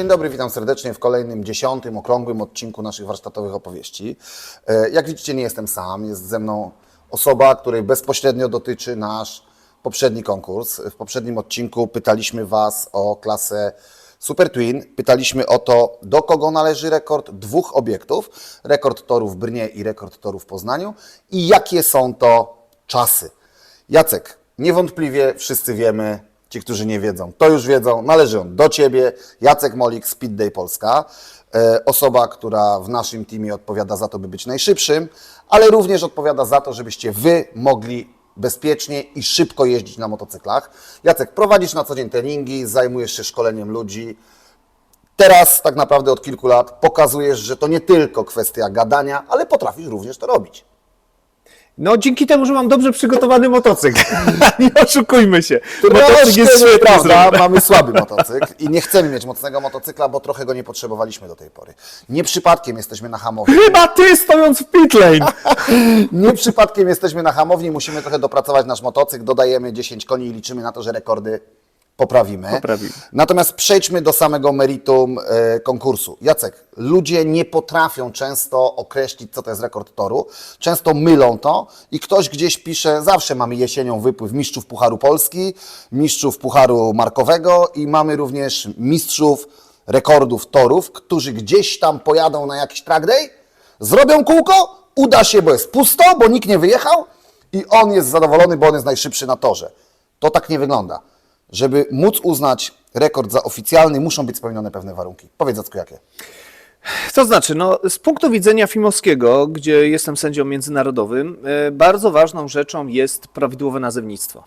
Dzień dobry, witam serdecznie w kolejnym dziesiątym, okrągłym odcinku naszych warsztatowych opowieści. E, Jak widzicie, nie jestem sam, jest ze mną osoba, której bezpośrednio dotyczy nasz poprzedni konkurs. W poprzednim odcinku pytaliśmy Was o klasę Super Twin. Pytaliśmy o to, do kogo należy rekord dwóch obiektów, rekord toru w Brnie i rekord toru w Poznaniu i jakie są to czasy. Jacek, niewątpliwie wszyscy wiemy, ci, którzy nie wiedzą, to już wiedzą, należy on do Ciebie. Jacek Molik, Speed Day Polska. E, Osoba, która w naszym teamie odpowiada za to, by być najszybszym, ale również odpowiada za to, żebyście Wy mogli bezpiecznie i szybko jeździć na motocyklach. Jacek, prowadzisz na co dzień treningi, zajmujesz się szkoleniem ludzi. Teraz tak naprawdę od kilku lat pokazujesz, że to nie tylko kwestia gadania, ale potrafisz również to robić. No dzięki temu, że mam dobrze przygotowany motocykl. nie oszukujmy się. Motocykl jest prawda, mamy słaby motocykl i nie chcemy mieć mocnego motocykla, bo trochę go nie potrzebowaliśmy do tej pory. Nie przypadkiem jesteśmy na hamowni. Chyba ty stojąc w pit lane. Nie przypadkiem jesteśmy na hamowni, musimy trochę dopracować nasz motocykl, dodajemy 10 koni i liczymy na to, że rekordy poprawimy. Poprawimy. Natomiast przejdźmy do samego meritum e, konkursu. Jacek, ludzie nie potrafią często określić, co to jest rekord toru. Często mylą to i ktoś gdzieś pisze, zawsze mamy jesienią wypływ mistrzów Pucharu Polski, mistrzów Pucharu Markowego i mamy również mistrzów rekordów torów, którzy gdzieś tam pojadą na jakiś track day, zrobią kółko, uda się, bo jest pusto, bo nikt nie wyjechał i on jest zadowolony, bo on jest najszybszy na torze. To tak nie wygląda. Żeby móc uznać rekord za oficjalny, muszą być spełnione pewne warunki. Powiedz, Jacku, jakie? To znaczy, no, z punktu widzenia Fimowskiego, gdzie jestem sędzią międzynarodowym, e, bardzo ważną rzeczą jest prawidłowe nazewnictwo.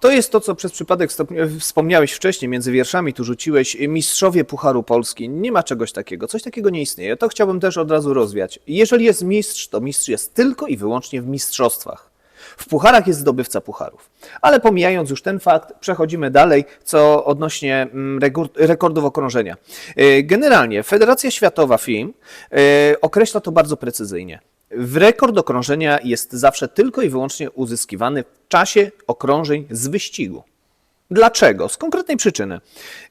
To jest to, co przez przypadek stopni- wspomniałeś wcześniej, między wierszami tu rzuciłeś, e, mistrzowie Pucharu Polski. Nie ma czegoś takiego, coś takiego nie istnieje. To chciałbym też od razu rozwiać. Jeżeli jest mistrz, to mistrz jest tylko i wyłącznie w mistrzostwach. W pucharach jest zdobywca pucharów. Ale pomijając już ten fakt, przechodzimy dalej, co odnośnie mm, rekordów okrążenia. E, Generalnie Federacja Światowa FIM e, określa to bardzo precyzyjnie. W rekord okrążenia jest zawsze tylko i wyłącznie uzyskiwany w czasie okrążeń z wyścigu. Dlaczego? Z konkretnej przyczyny.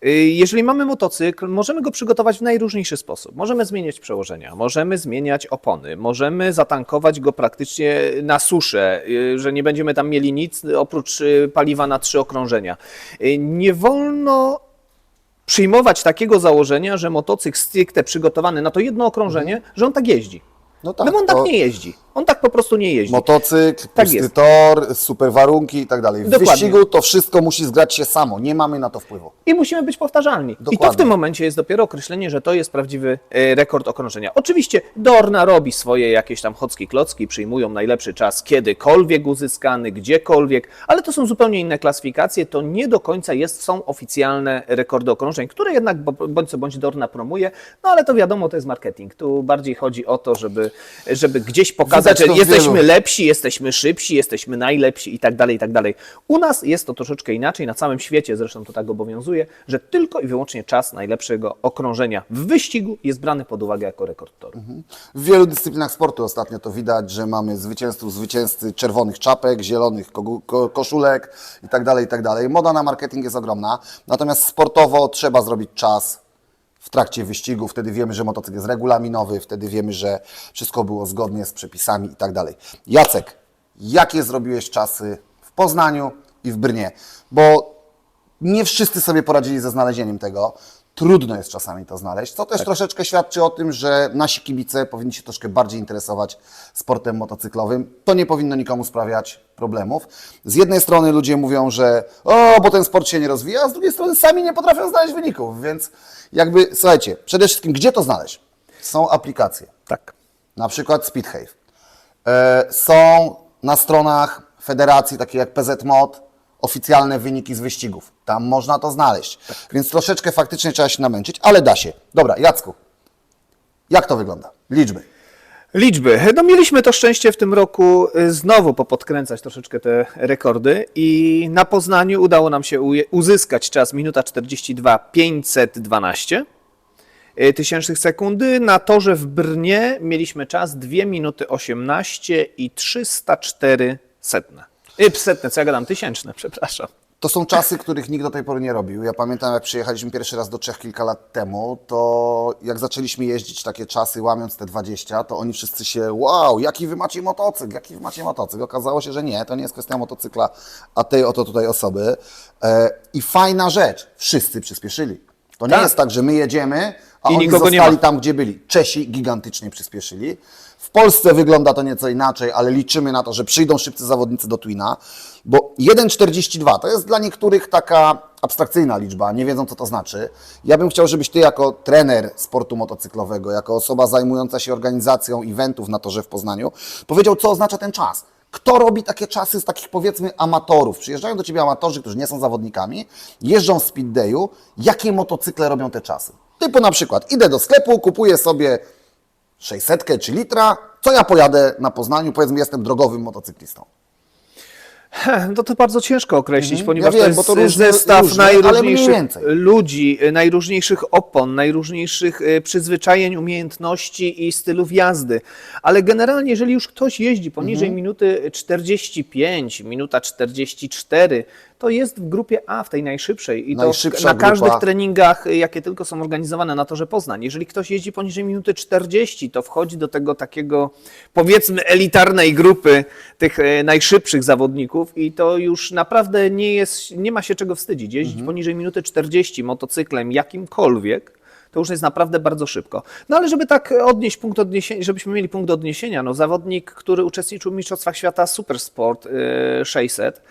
Y, Jeżeli mamy motocykl, możemy go przygotować w najróżniejszy sposób. Możemy zmieniać przełożenia, możemy zmieniać opony, możemy zatankować go praktycznie na suszę, y, że nie będziemy tam mieli nic oprócz y, paliwa na trzy okrążenia. Nie wolno przyjmować takiego założenia, że motocykl stricte przygotowany na to jedno okrążenie, że on tak jeździ. No tak, no on tak to nie jeździ. On tak po prostu nie jeździ. Motocykl, Tak pusty jest. tor, super warunki i tak dalej. W Dokładnie. wyścigu to wszystko musi zgrać się samo. Nie mamy na to wpływu. I musimy być powtarzalni. I to w Dokładnie. tym momencie jest dopiero określenie, że to jest prawdziwy e, rekord okrążenia. Oczywiście Dorna robi swoje jakieś tam chocki klocki, przyjmują najlepszy czas kiedykolwiek uzyskany, gdziekolwiek, ale to są zupełnie inne klasyfikacje. To nie do końca jest, są oficjalne rekordy okrążeń, które jednak bądź co bądź Dorna promuje, no ale to wiadomo, to jest marketing. Tu bardziej chodzi o to, żeby, żeby gdzieś pokazać, że jesteśmy wielu. lepsi, jesteśmy szybsi, jesteśmy najlepsi i tak dalej, i tak dalej. U nas jest to troszeczkę inaczej, na całym świecie zresztą to tak obowiązuje, że tylko i wyłącznie czas najlepszego okrążenia w wyścigu jest brany pod uwagę jako rekord toru. W wielu dyscyplinach sportu ostatnio to widać, że mamy zwycięzców, zwycięzcy czerwonych czapek, zielonych ko koszulek i tak dalej, i tak dalej. Moda na marketing jest ogromna, natomiast sportowo trzeba zrobić czas w trakcie wyścigu, wtedy wiemy, że motocykl jest regulaminowy, wtedy wiemy, że wszystko było zgodnie z przepisami i tak dalej. Jacek, jakie zrobiłeś czasy w Poznaniu i w Brnie? Bo nie wszyscy sobie poradzili ze znalezieniem tego. Trudno jest czasami to znaleźć, co też troszeczkę świadczy o tym, że nasi kibice powinni się troszkę bardziej interesować sportem motocyklowym. To nie powinno nikomu sprawiać problemów. Z jednej strony ludzie mówią, że o, bo ten sport się nie rozwija, a z drugiej strony sami nie potrafią znaleźć wyników, więc jakby, słuchajcie, przede wszystkim gdzie to znaleźć? Są aplikacje Tak. na przykład Speedhave. E, Są na stronach federacji, takie jak PZMOD, oficjalne wyniki z wyścigów. Tam można to znaleźć. Więc troszeczkę faktycznie trzeba się namęczyć, ale da się. Dobra, Jacku, jak to wygląda? Liczby. Liczby. No mieliśmy to szczęście w tym roku y, znowu popodkręcać troszeczkę te rekordy i na Poznaniu udało nam się uzyskać czas minuta 42 512 y, tysięcznych sekundy. Na torze w Brnie mieliśmy czas 2 minuty 18 i 304 setne. Y, co ja gadam, tysięczne, przepraszam. To są czasy, których nikt do tej pory nie robił. Ja pamiętam, jak przyjechaliśmy pierwszy raz do Czech kilka lat temu, to jak zaczęliśmy jeździć takie czasy, łamiąc te 20, to oni wszyscy się, wow, jaki wy macie motocykl, jaki wy macie motocykl. Okazało się, że nie, to nie jest kwestia motocykla, a tej oto tutaj osoby. E, I fajna rzecz, wszyscy przyspieszyli. To nie Tak. jest tak, że my jedziemy, a I oni nikogo nie zostali ma. tam, gdzie byli. Czesi gigantycznie przyspieszyli. Polsce wygląda to nieco inaczej, ale liczymy na to, że przyjdą szybcy zawodnicy do Twina, bo 1,42 to jest dla niektórych taka abstrakcyjna liczba, nie wiedzą co to znaczy. Ja bym chciał, żebyś Ty jako trener sportu motocyklowego, jako osoba zajmująca się organizacją eventów na torze w Poznaniu, powiedział, co oznacza ten czas. Kto robi takie czasy z takich powiedzmy amatorów? Przyjeżdżają do Ciebie amatorzy, którzy nie są zawodnikami, jeżdżą w speed dayu. Jakie motocykle robią te czasy? Typu na przykład, idę do sklepu, kupuję sobie 600 czy litra, co ja pojadę na Poznaniu, powiedzmy jestem drogowym motocyklistą. No to bardzo ciężko określić, ponieważ Mhm. Ja wiem, to bo jest to różne- zestaw różne, ale mniej najróżniejszych więcej. ludzi, najróżniejszych opon, najróżniejszych y, przyzwyczajeń, umiejętności i stylów jazdy. Ale generalnie, jeżeli już ktoś jeździ poniżej Mhm. minuty 45, minuta 44, to jest w grupie A, w tej najszybszej. I to Najszybsza na grupa. każdych treningach, y, jakie tylko są organizowane na torze Poznań. Jeżeli ktoś jeździ poniżej minuty 40, to wchodzi do tego takiego, powiedzmy, elitarnej grupy tych e, najszybszych zawodników i to już naprawdę nie jest, nie ma się czego wstydzić. Jeździć Mhm. poniżej minuty 40 motocyklem jakimkolwiek, to już jest naprawdę bardzo szybko. No ale żeby tak odnieść punkt odniesienia, żebyśmy mieli punkt odniesienia, no zawodnik, który uczestniczył w Mistrzostwach Świata Supersport e, 600, e,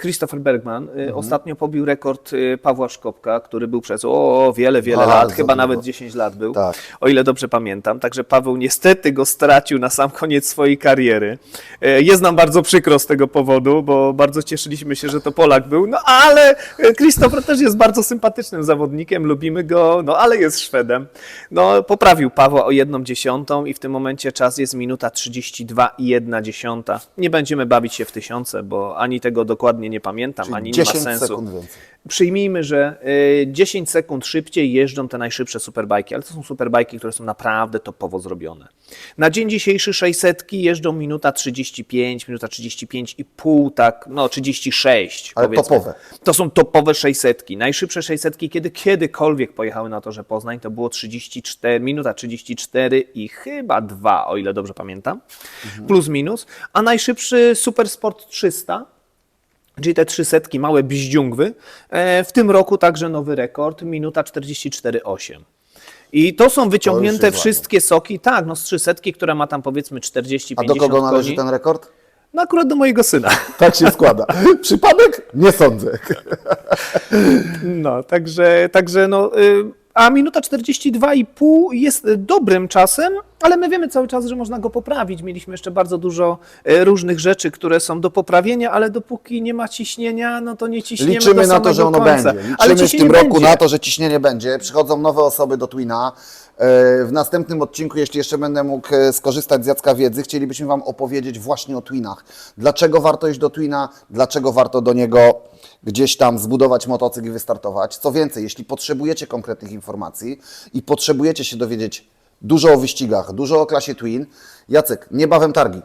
Christopher Bergman, e, Mhm. ostatnio pobił rekord e, Pawła Szkopka, który był przez o, wiele, wiele lat, chyba nawet 10 lat był, Tak. o ile dobrze pamiętam. Także Paweł niestety go stracił na sam koniec swojej kariery. E, Jest nam bardzo przykro z tego powodu, bo bardzo cieszyliśmy się, że to Polak był, no ale e, Christopher też jest bardzo sympatycznym zawodnikiem, lubimy go, no ale jest Szwedem. No poprawił Pawła o jedną dziesiątą i w tym momencie czas jest minuta 32 i jedna dziesiąta. Nie będziemy bawić się w tysiące, bo ani tego dokładnie nie pamiętam, Czyli ani nie ma 10 sensu. Przyjmijmy, że y, 10 sekund szybciej jeżdżą te najszybsze superbajki, ale to są superbajki, które są naprawdę topowo zrobione. Na dzień dzisiejszy 600 jeżdżą minuta 35, minuta 35 i pół, tak, no 36 Ale powiedzmy. topowe. To są topowe 600. Najszybsze 600, kiedy kiedykolwiek pojechały na torze Poznań, to było 34, minuta 34 i chyba 2, o ile dobrze pamiętam, plus minus. A najszybszy Supersport 300, czyli te 300 małe bździungwy, e, w tym roku także nowy rekord, minuta 44,8. I to są wyciągnięte jest wszystkie soki, tak, no z 300, która ma tam powiedzmy 40-50 A do kogo należy koni. ten rekord? No akurat do mojego syna. Tak się składa. Przypadek? Nie sądzę. No, także, także no, y, a minuta 42,5 jest dobrym czasem, ale my wiemy cały czas, że można go poprawić. Mieliśmy jeszcze bardzo dużo y, różnych rzeczy, które są do poprawienia, ale dopóki nie ma ciśnienia, no to nie ciśniemy Liczymy na to, że ono końca. będzie. ale Liczymy w ciśnienie tym roku będzie. na to, że ciśnienie będzie. Przychodzą nowe osoby do Twina. E, W następnym odcinku, jeśli jeszcze będę mógł e, skorzystać z Jacka wiedzy, chcielibyśmy Wam opowiedzieć właśnie o Twinach. Dlaczego warto iść do Twina, dlaczego warto do niego gdzieś tam zbudować motocykl i wystartować. Co więcej, jeśli potrzebujecie konkretnych informacji i potrzebujecie się dowiedzieć dużo o wyścigach, dużo o klasie Twin, Jacek, niebawem targi.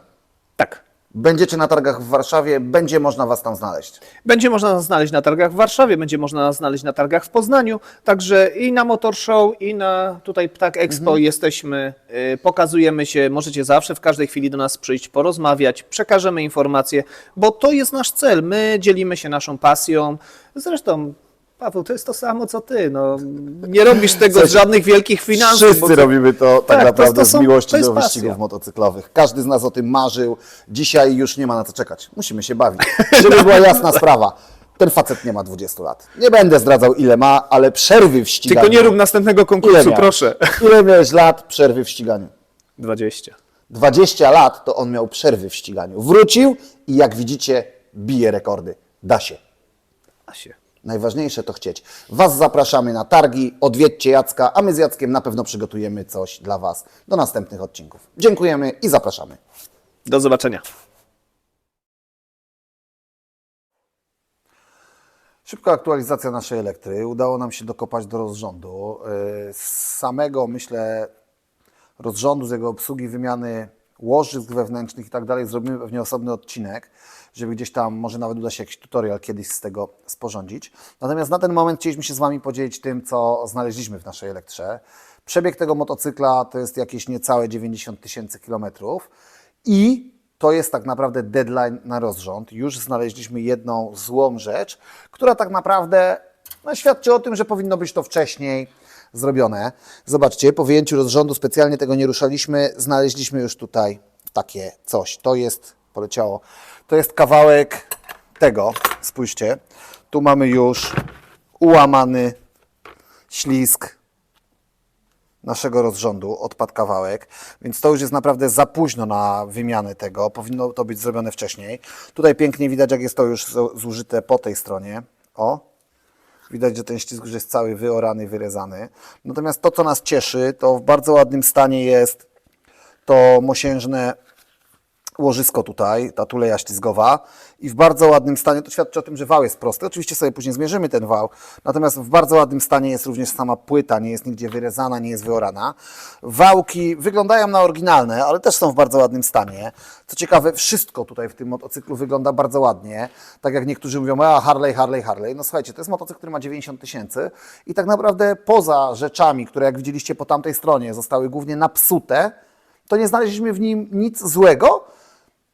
Tak. Będziecie na targach w Warszawie, będzie można Was tam znaleźć. Będzie można nas znaleźć na targach w Warszawie, będzie można nas znaleźć na targach w Poznaniu, także i na Motor Show, i na tutaj Ptak Expo Mhm. jesteśmy, y, pokazujemy się, możecie zawsze w każdej chwili do nas przyjść, porozmawiać, przekażemy informacje, bo to jest nasz cel, my dzielimy się naszą pasją, zresztą Paweł, to jest to samo co ty, no, nie robisz tego z żadnych wielkich finansów. Wszyscy to- robimy to tak, Tak, to- naprawdę to są- z miłości to do pasja. wyścigów motocyklowych. Każdy z nas o tym marzył. Dzisiaj już nie ma na co czekać. Musimy się bawić. Żeby była jasna sprawa. Ten facet nie ma 20 lat. Nie będę zdradzał ile ma, ale przerwy w ściganiu. Tylko nie rób następnego Ile konkursu, miałeś? proszę. Ile miałeś lat przerwy w ściganiu? 20. 20 lat to on miał przerwy w ściganiu. Wrócił i jak widzicie bije rekordy. Da się. A się. Najważniejsze to chcieć. Was zapraszamy na targi, odwiedźcie Jacka, a my z Jackiem na pewno przygotujemy coś dla Was do następnych odcinków. Dziękujemy i zapraszamy. Do zobaczenia. Szybka aktualizacja naszej elektry. Udało nam się dokopać do rozrządu. Yy, Z samego, myślę, rozrządu, z jego obsługi, wymiany łożysk wewnętrznych i tak dalej zrobimy pewnie osobny odcinek, żeby gdzieś tam, może nawet uda się jakiś tutorial kiedyś z tego sporządzić. Natomiast na ten moment chcieliśmy się z Wami podzielić tym, co znaleźliśmy w naszej elektrze. Przebieg tego motocykla to jest jakieś niecałe 90 tysięcy kilometrów i to jest tak naprawdę deadline na rozrząd. Już znaleźliśmy jedną złą rzecz, która tak naprawdę no, świadczy o tym, że powinno być to wcześniej zrobione. Zobaczcie, po wyjęciu rozrządu specjalnie tego nie ruszaliśmy. Znaleźliśmy już tutaj takie coś. To jest, poleciało, to jest kawałek tego. Spójrzcie, tu mamy już ułamany ślisk naszego rozrządu, odpadł kawałek, więc to już jest naprawdę za późno na wymianę tego, powinno to być zrobione wcześniej. Tutaj pięknie widać, jak jest to już zu- zużyte po tej stronie. O, Widać, że ten ślizg już jest cały wyorany, wyrezany. Natomiast to, co nas cieszy, to w bardzo ładnym stanie jest to mosiężne łożysko tutaj, ta tuleja ślizgowa i w bardzo ładnym stanie, to świadczy o tym, że wał jest prosty. Oczywiście sobie później zmierzymy ten wał, natomiast w bardzo ładnym stanie jest również sama płyta, nie jest nigdzie wyrezana, nie jest wyorana. Wałki wyglądają na oryginalne, ale też są w bardzo ładnym stanie. Co ciekawe, wszystko tutaj w tym motocyklu wygląda bardzo ładnie. Tak jak niektórzy mówią, a Harley, Harley, Harley. No słuchajcie, to jest motocykl, który ma 90 tysięcy i tak naprawdę poza rzeczami, które jak widzieliście po tamtej stronie zostały głównie napsute, to nie znaleźliśmy w nim nic złego,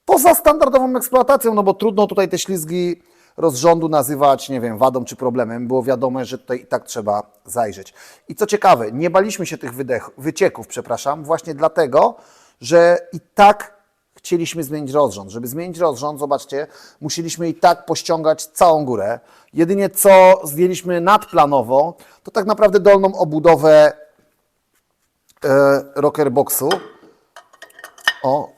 poza standardową eksploatacją, no bo trudno tutaj te ślizgi rozrządu nazywać, nie wiem, wadą czy problemem. Było wiadome, że tutaj i tak trzeba zajrzeć. I co ciekawe, nie baliśmy się tych wydech, wycieków, przepraszam, właśnie dlatego, że i tak chcieliśmy zmienić rozrząd. Żeby zmienić rozrząd, zobaczcie, musieliśmy i tak pościągać całą górę. Jedynie co zdjęliśmy nadplanowo, to tak naprawdę dolną obudowę e, rocker boxu. O,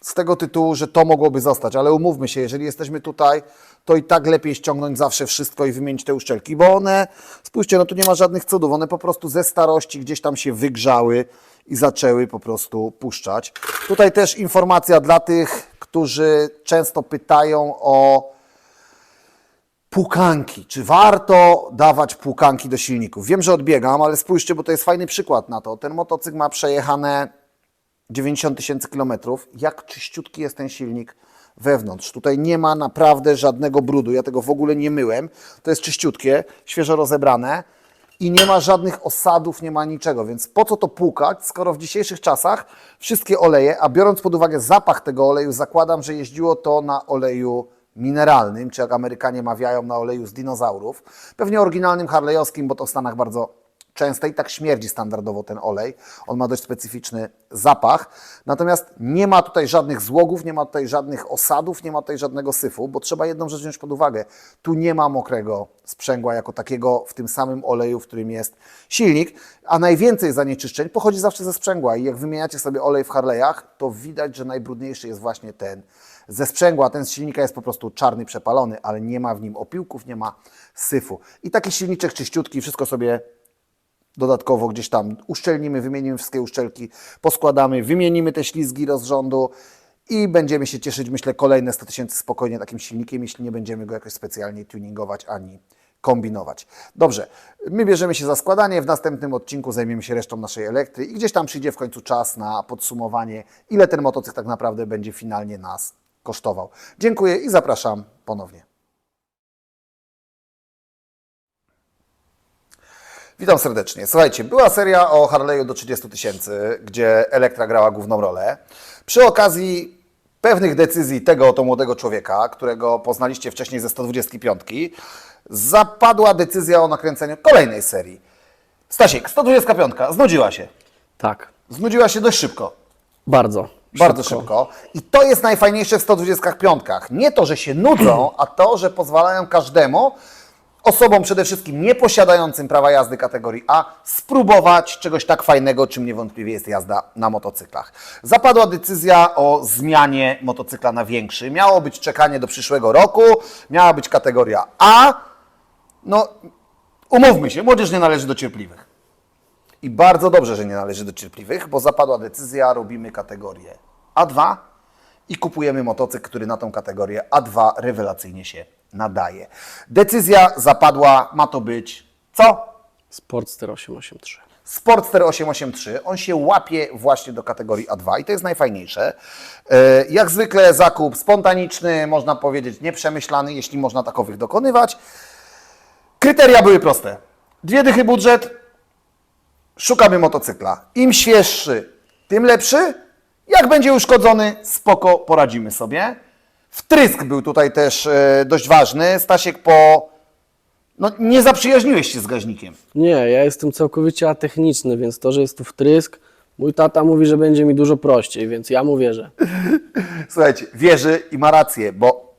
z tego tytułu, że to mogłoby zostać, ale umówmy się, jeżeli jesteśmy tutaj, to i tak lepiej ściągnąć zawsze wszystko i wymienić te uszczelki, bo one, spójrzcie, no tu nie ma żadnych cudów, one po prostu ze starości gdzieś tam się wygrzały i zaczęły po prostu puszczać. Tutaj też informacja dla tych, którzy często pytają o płukanki. Czy warto dawać płukanki do silników? Wiem, że odbiegam, ale spójrzcie, bo to jest fajny przykład na to. Ten motocykl ma przejechane 90 tysięcy kilometrów. Jak czyściutki jest ten silnik wewnątrz. Tutaj nie ma naprawdę żadnego brudu. Ja tego w ogóle nie myłem. To jest czyściutkie, świeżo rozebrane i nie ma żadnych osadów, nie ma niczego. Więc po co to płukać, skoro w dzisiejszych czasach wszystkie oleje, a biorąc pod uwagę zapach tego oleju, zakładam, że jeździło to na oleju mineralnym, czy jak Amerykanie mawiają, na oleju z dinozaurów. Pewnie oryginalnym harlejowskim, bo to w Stanach bardzo częste i tak śmierdzi standardowo ten olej. On ma dość specyficzny zapach. Natomiast nie ma tutaj żadnych złogów, nie ma tutaj żadnych osadów, nie ma tutaj żadnego syfu, bo trzeba jedną rzecz wziąć pod uwagę. Tu nie ma mokrego sprzęgła jako takiego w tym samym oleju, w którym jest silnik, a najwięcej zanieczyszczeń pochodzi zawsze ze sprzęgła i jak wymieniacie sobie olej w Harley'ach, to widać, że najbrudniejszy jest właśnie ten ze sprzęgła. Ten z silnika jest po prostu czarny, przepalony, ale nie ma w nim opiłków, nie ma syfu. I taki silniczek czyściutki, wszystko sobie dodatkowo gdzieś tam uszczelnimy, wymienimy wszystkie uszczelki, poskładamy, wymienimy te ślizgi rozrządu i będziemy się cieszyć, myślę, kolejne 100 tysięcy spokojnie takim silnikiem, jeśli nie będziemy go jakoś specjalnie tuningować ani kombinować. Dobrze, my bierzemy się za składanie, w następnym odcinku zajmiemy się resztą naszej elektry i gdzieś tam przyjdzie w końcu czas na podsumowanie, ile ten motocykl tak naprawdę będzie finalnie nas kosztował. Dziękuję i zapraszam ponownie. Witam serdecznie. Słuchajcie, była seria o Harley'u do 30 tysięcy, gdzie Elektra grała główną rolę. Przy okazji pewnych decyzji tego oto młodego człowieka, którego poznaliście wcześniej ze 125, zapadła decyzja o nakręceniu kolejnej serii. Stasiek, 125, znudziła się. Tak, Znudziła się dość szybko. bardzo. Bardzo szybko. I to jest najfajniejsze w 125. Nie to, że się nudzą, a to, że pozwalają każdemu, osobom przede wszystkim nieposiadającym prawa jazdy kategorii A, spróbować czegoś tak fajnego, czym niewątpliwie jest jazda na motocyklach. Zapadła decyzja o zmianie motocykla na większy. Miało być czekanie do przyszłego roku, miała być kategoria A. No, umówmy się, młodzież nie należy do cierpliwych. I bardzo dobrze, że nie należy do cierpliwych, bo zapadła decyzja, robimy kategorię A2 i kupujemy motocykl, który na tą kategorię A2 rewelacyjnie się nadaje. Decyzja zapadła, ma to być co? Sportster 883. Sportster 883, on się łapie właśnie do kategorii A2 i to jest najfajniejsze. E, Jak zwykle zakup spontaniczny, można powiedzieć nieprzemyślany, jeśli można takowych dokonywać. Kryteria były proste. Dwie dychy budżet, szukamy motocykla. Im świeższy, tym lepszy. Jak będzie uszkodzony, spoko, poradzimy sobie. Wtrysk był tutaj też e, dość ważny. Stasiek po... No, nie zaprzyjaźniłeś się z gaźnikiem. Nie, ja jestem całkowicie atechniczny, więc to, że jest tu wtrysk, mój tata mówi, że będzie mi dużo prościej, więc ja mu wierzę. Słuchajcie, wierzy i ma rację, bo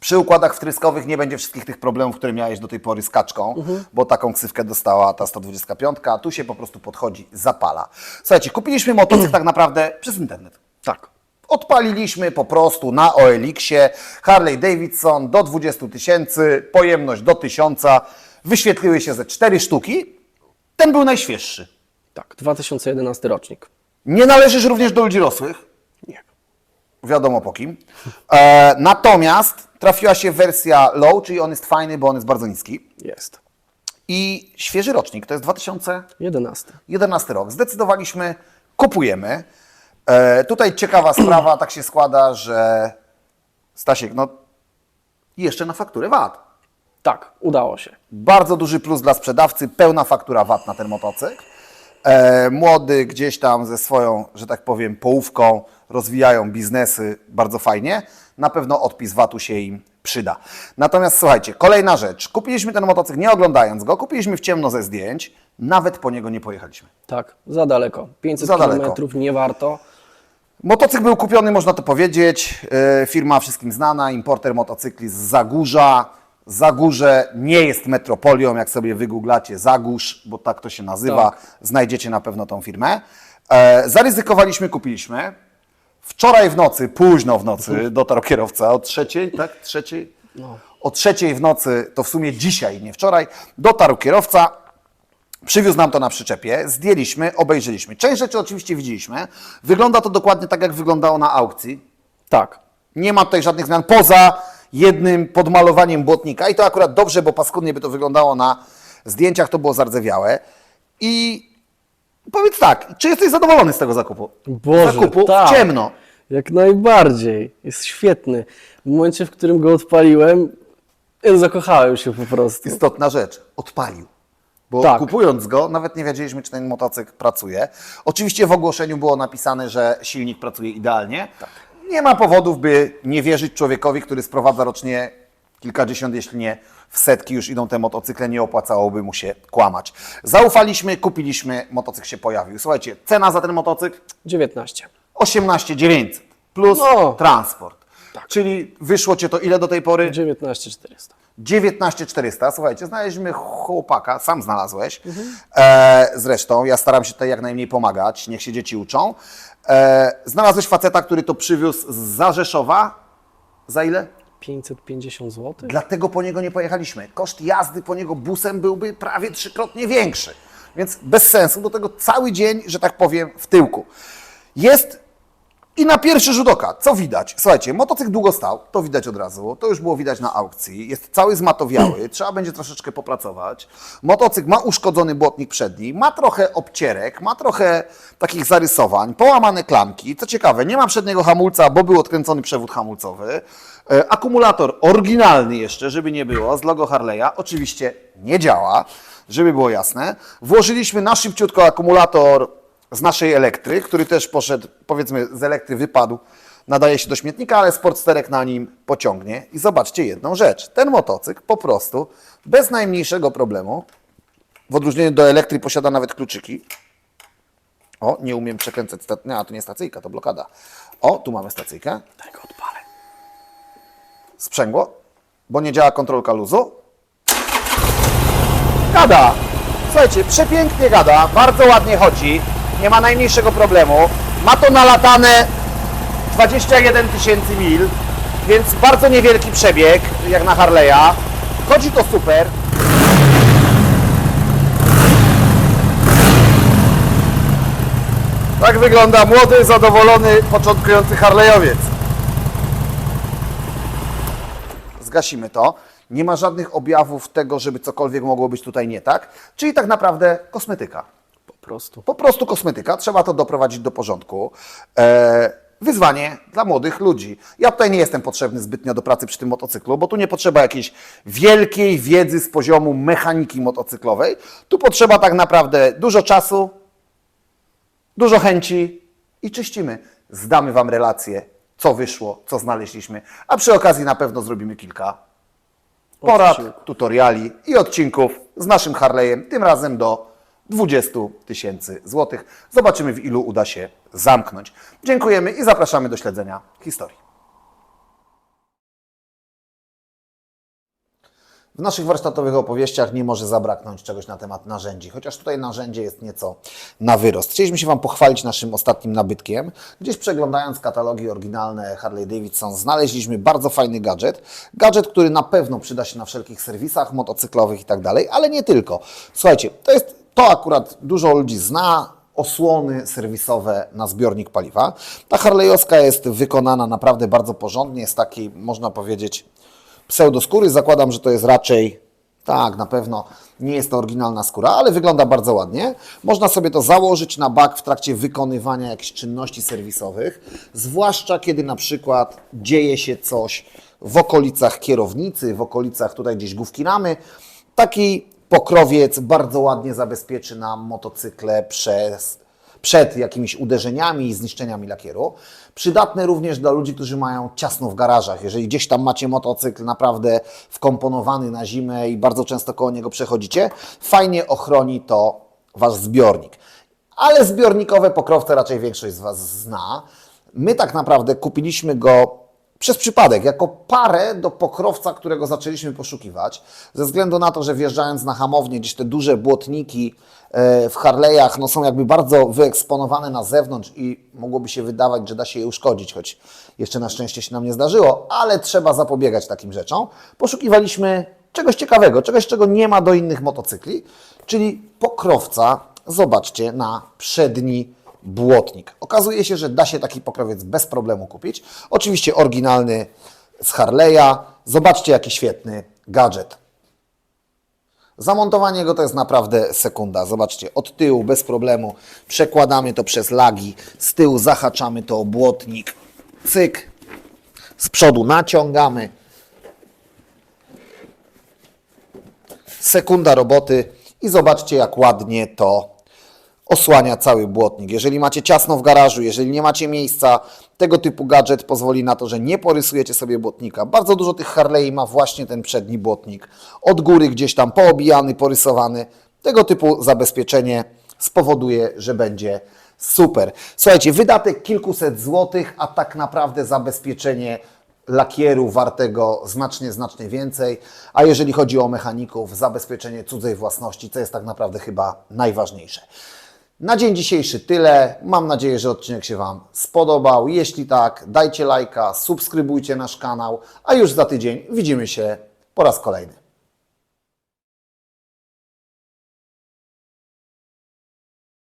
przy układach wtryskowych nie będzie wszystkich tych problemów, które miałeś do tej pory z kaczką, bo taką ksywkę dostała ta 125, a tu się po prostu podchodzi, zapala. Słuchajcie, kupiliśmy motocykl tak naprawdę przez internet. Tak. Odpaliliśmy po prostu na OLX-ie Harley Davidson do 20 tysięcy, pojemność do 1000, wyświetliły się ze 4 sztuki. Ten był najświeższy. Tak, 2011 rocznik. Nie należysz również do ludzi rosłych, Nie. wiadomo po kim. E, natomiast trafiła się wersja low, czyli on jest fajny, bo on jest bardzo niski. Jest. I świeży rocznik, to jest 2011 11. rok. Zdecydowaliśmy, kupujemy. E, tutaj ciekawa sprawa, tak się składa, że Stasiek, no jeszcze na fakturę VAT. Tak, udało się. Bardzo duży plus dla sprzedawcy, pełna faktura VAT na ten motocykl. E, młody gdzieś tam ze swoją, że tak powiem, połówką rozwijają biznesy bardzo fajnie. Na pewno odpis VAT-u się im przyda. Natomiast słuchajcie, kolejna rzecz. Kupiliśmy ten motocykl nie oglądając go, kupiliśmy w ciemno ze zdjęć, nawet po niego nie pojechaliśmy. Tak, za daleko. 500 Za daleko. kilometrów nie warto. Motocykl był kupiony, można to powiedzieć, e, firma wszystkim znana, importer motocykli z Zagórza. Zagórze nie jest metropolią, jak sobie wygooglacie Zagórz, bo tak to się nazywa, Tak. znajdziecie na pewno tą firmę. E, zaryzykowaliśmy, kupiliśmy. Wczoraj w nocy, późno w nocy, dotarł kierowca o trzeciej, tak? Trzeciej? O trzeciej w nocy, to w sumie dzisiaj, nie wczoraj, dotarł kierowca, Przywiózł nam to na przyczepie, zdjęliśmy, obejrzeliśmy. Część rzeczy oczywiście widzieliśmy. Wygląda to dokładnie tak, jak wyglądało na aukcji. Tak. Nie ma tutaj żadnych zmian poza jednym podmalowaniem błotnika. I to akurat dobrze, bo paskudnie by to wyglądało na zdjęciach, to było zardzewiałe. I powiedz tak, czy jesteś zadowolony z tego zakupu? Boże, zakupu tak. w ciemno. Jak najbardziej. Jest świetny. W momencie, w którym go odpaliłem, zakochałem się po prostu. Istotna rzecz, odpalił. Bo Tak. kupując go, nawet nie wiedzieliśmy, czy ten motocykl pracuje. Oczywiście w ogłoszeniu było napisane, że silnik pracuje idealnie. Nie ma powodów, by nie wierzyć człowiekowi, który sprowadza rocznie kilkadziesiąt, jeśli nie w setki już idą te motocykle, nie opłacałoby mu się kłamać. Zaufaliśmy, kupiliśmy, motocykl się pojawił. Słuchajcie, cena za ten motocykl 19. 18 900 plus No. transport. Czyli wyszło Cię to ile do tej pory? 19 400. 19 400. Słuchajcie, znaleźliśmy chłopaka, sam znalazłeś. E, zresztą, ja staram się tutaj jak najmniej pomagać, niech się dzieci uczą. E, znalazłeś faceta, który to przywiózł z Rzeszowa. Za ile? 550 zł? Dlatego po niego nie pojechaliśmy. Koszt jazdy po niego busem byłby prawie trzykrotnie większy. Więc bez sensu, do tego cały dzień, że tak powiem, w tyłku. Jest i na pierwszy rzut oka, co widać? Słuchajcie, motocykl długo stał, to widać od razu, to już było widać na aukcji, jest cały zmatowiały, trzeba będzie troszeczkę popracować. Motocykl ma uszkodzony błotnik przedni, ma trochę obcierek, ma trochę takich zarysowań, połamane klamki. Co ciekawe, nie ma przedniego hamulca, bo był odkręcony przewód hamulcowy. E, Akumulator oryginalny jeszcze, żeby nie było, z logo Harley'a, oczywiście nie działa, żeby było jasne. Włożyliśmy na szybciutko akumulator z naszej elektry, który też poszedł, powiedzmy, z elektry wypadł, nadaje się do śmietnika, ale sportsterek na nim pociągnie. I zobaczcie jedną rzecz. Ten motocykl po prostu bez najmniejszego problemu, w odróżnieniu do elektry posiada nawet kluczyki. O, nie umiem przekręcać, nie, a to nie stacyjka, to blokada. O, tu mamy stacyjkę. Daj go odpalę. Sprzęgło, bo nie działa kontrolka luzu. Gada. Słuchajcie, przepięknie gada, bardzo ładnie chodzi, nie ma najmniejszego problemu. Ma to nalatane 21 tysięcy mil, więc bardzo niewielki przebieg, jak na Harley'a. Chodzi to super. Tak wygląda młody, zadowolony, początkujący Harleyowiec. zgasimy to. Nie ma żadnych objawów tego, żeby cokolwiek mogło być tutaj nie tak. Czyli tak naprawdę kosmetyka. Po prostu. Po prostu kosmetyka, trzeba to doprowadzić do porządku. E, wyzwanie dla młodych ludzi. Ja tutaj nie jestem potrzebny zbytnio do pracy przy tym motocyklu, bo tu nie potrzeba jakiejś wielkiej wiedzy z poziomu mechaniki motocyklowej. Tu potrzeba tak naprawdę dużo czasu, dużo chęci i czyścimy. Zdamy Wam relację, co wyszło, co znaleźliśmy, a przy okazji na pewno zrobimy kilka porad, tutoriali i odcinków z naszym Harley'em, tym razem do 20 tysięcy złotych. Zobaczymy, w ilu uda się zamknąć. Dziękujemy i zapraszamy do śledzenia historii. W naszych warsztatowych opowieściach nie może zabraknąć czegoś na temat narzędzi, chociaż tutaj narzędzie jest nieco na wyrost. Chcieliśmy się Wam pochwalić naszym ostatnim nabytkiem. Gdzieś przeglądając katalogi oryginalne Harley Davidson znaleźliśmy bardzo fajny gadżet. Gadżet, który na pewno przyda się na wszelkich serwisach motocyklowych i tak dalej, ale nie tylko. Słuchajcie, to jest, to akurat dużo ludzi zna, osłony serwisowe na zbiornik paliwa. Ta Harley'owska jest wykonana naprawdę bardzo porządnie, z takiej, można powiedzieć, pseudoskóry. Zakładam, że to jest raczej, tak, na pewno nie jest to oryginalna skóra, ale wygląda bardzo ładnie. Można sobie to założyć na bak w trakcie wykonywania jakichś czynności serwisowych, zwłaszcza kiedy na przykład dzieje się coś w okolicach kierownicy, w okolicach tutaj gdzieś główki ramy. Taki pokrowiec bardzo ładnie zabezpieczy nam motocykle przez przed jakimiś uderzeniami i zniszczeniami lakieru. Przydatne również dla ludzi, którzy mają ciasno w garażach. Jeżeli gdzieś tam macie motocykl naprawdę wkomponowany na zimę i bardzo często koło niego przechodzicie, fajnie ochroni to Wasz zbiornik. Ale zbiornikowe pokrowce raczej większość z Was zna. My tak naprawdę kupiliśmy go przez przypadek, jako parę do pokrowca, którego zaczęliśmy poszukiwać, ze względu na to, że wjeżdżając na hamownię, gdzieś te duże błotniki e, w Harley'ach no, są jakby bardzo wyeksponowane na zewnątrz i mogłoby się wydawać, że da się je uszkodzić, choć jeszcze na szczęście się nam nie zdarzyło, ale trzeba zapobiegać takim rzeczom. Poszukiwaliśmy czegoś ciekawego, czegoś, czego nie ma do innych motocykli, czyli pokrowca, zobaczcie, na przedni błotnik. Okazuje się, że da się taki pokrowiec bez problemu kupić. Oczywiście oryginalny z Harley'a. Zobaczcie, jaki świetny gadżet. Zamontowanie go to jest naprawdę sekunda. Zobaczcie, od tyłu bez problemu przekładamy to przez lagi, z tyłu zahaczamy to o błotnik, cyk, z przodu naciągamy. Sekunda roboty i zobaczcie, jak ładnie to osłania cały błotnik. Jeżeli macie ciasno w garażu, jeżeli nie macie miejsca, tego typu gadżet pozwoli na to, że nie porysujecie sobie błotnika. Bardzo dużo tych Harley ma właśnie ten przedni błotnik. Od góry gdzieś tam poobijany, porysowany. Tego typu zabezpieczenie spowoduje, że będzie super. Słuchajcie, wydatek kilkuset złotych, a tak naprawdę zabezpieczenie lakieru wartego znacznie, znacznie więcej. A jeżeli chodzi o mechaników, zabezpieczenie cudzej własności, co jest tak naprawdę chyba najważniejsze. Na dzień dzisiejszy tyle. Mam nadzieję, że odcinek się Wam spodobał. Jeśli tak, dajcie lajka, subskrybujcie nasz kanał, a już za tydzień widzimy się po raz kolejny.